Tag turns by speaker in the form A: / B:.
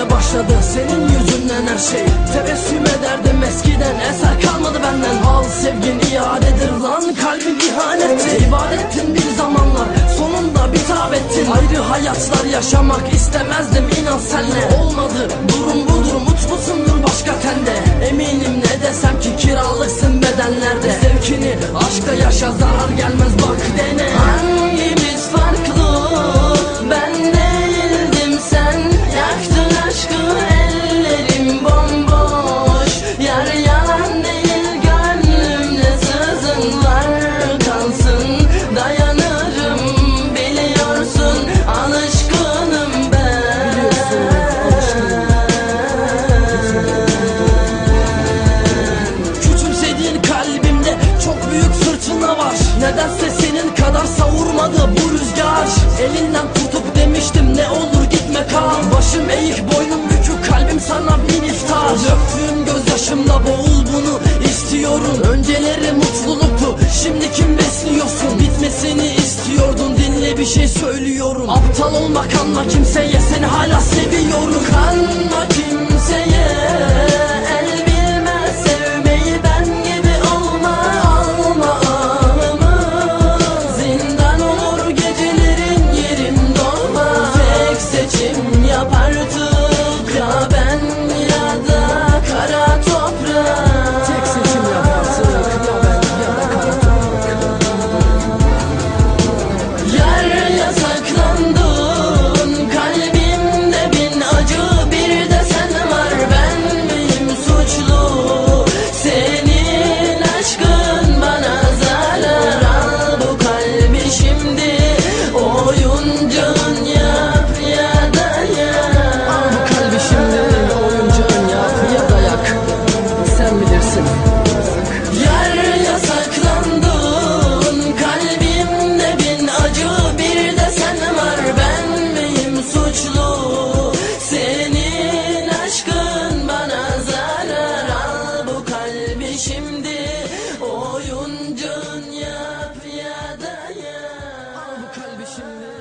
A: Değişmeye başladı senin yüzünden her şey. Tebessüm ederdim eskiden eser kalmadı benden. Al sevgin iadedir lan kalbin ihanetti İbadettin bir zamanlar sonunda bitap ettin. Ayrı hayatlar yaşamak istemezdim inan senle. Olmadı durum budur mutlusundur başka tende. Eminim ne desem ki kiralıksın bedenlerde. Zevkini aşkla yaşa zarar gelmez bak dene. Nedense senin kadar savurmadı bu rüzgar. Elinden tutup demiştim ne olur gitme kal Başım eğik boynum bükük kalbim sana bin iftar. Döktüğüm gözyaşımla boğul bunu istiyorum. Önceleri mutluluktu şimdi kim besliyorsun? Bitmesini istiyordun dinle bir şey söylüyorum. Aptal olma kanma kimseye seni hala seviyorum. Kanma Al bu kalbi şimdi oyuncağın yap ya da yak. Sen bilirsin. Yar yasaklandın kalbimde bin acı bir de sen var. Ben suçlu? Senin aşkın bana zarar. Al bu kalbi şimdi oyuncağın yap ya da yak kalbi şimdi.